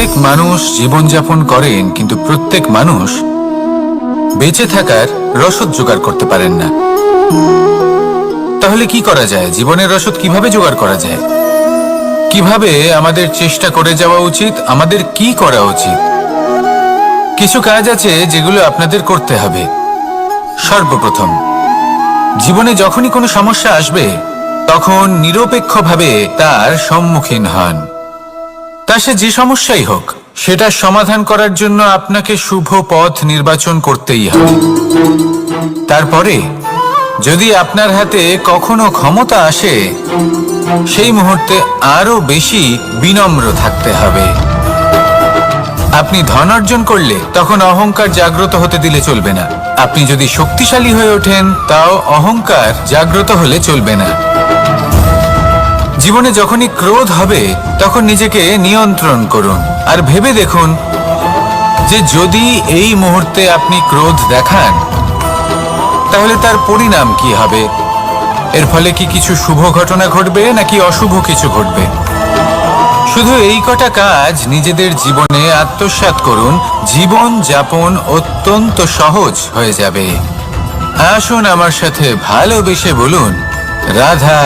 প্রত্যেক মানুষ জীবনযাপন করেন, কিন্তু প্রত্যেক মানুষ বেঁচে থাকার রসদ জোগাড় করতে পারেন না। তাহলে কি করা যায়? জীবনের রসদ কীভাবে জোগাড় করা যায়? কীভাবে আমাদের চেষ্টা করে যাওয়া উচিত? আমাদের কি করা উচিত? কিছু কাজ আছে যেগুলো আপনাদের করতে হবে। সর্বপ্রথম, জীবনে যখনই কোনো সমস্যা আসবে, তখন নিরপেক্ষভাবে তার সম্মুখীন হন। তা সে যে সমস্যাই হোক, সেটা সমাধান করার জন্য আপনাকে শুভ পথ নির্বাচন করতেই হবে। তারপরে, যদি আপনার হাতে কখনো ক্ষমতা আসে, সেই মুহূর্তে আরও বেশি বিনম্র থাকতে হবে। আপনি ধন অর্জন করলে তখন অহংকার জাগ্রত হতে দিলে চলবে না। আপনি যদি শক্তিশালী হয়ে ওঠেন, তাও অহংকার জাগ্রত হলে চলবে না। জীবনে যখনই ক্রোধ হবে, তখন নিজেকে নিয়ন্ত্রণ করুন। আর ভেবে দেখুন যে যদি এই মুহূর্তে আপনি ক্রোধ দেখান, তাহলে তার পরিণাম কি হবে? এর ফলে কি কিছু শুভ ঘটনা ঘটবে, নাকি অশুভ কিছু ঘটবে? শুধু এই কটা কাজ নিজেদের জীবনে আত্মসাৎ করুন। জীবন যাপন অত্যন্ত সহজ হয়ে যাবে। আসুন আমার সাথে ভালোবেসে বলুন, রাধা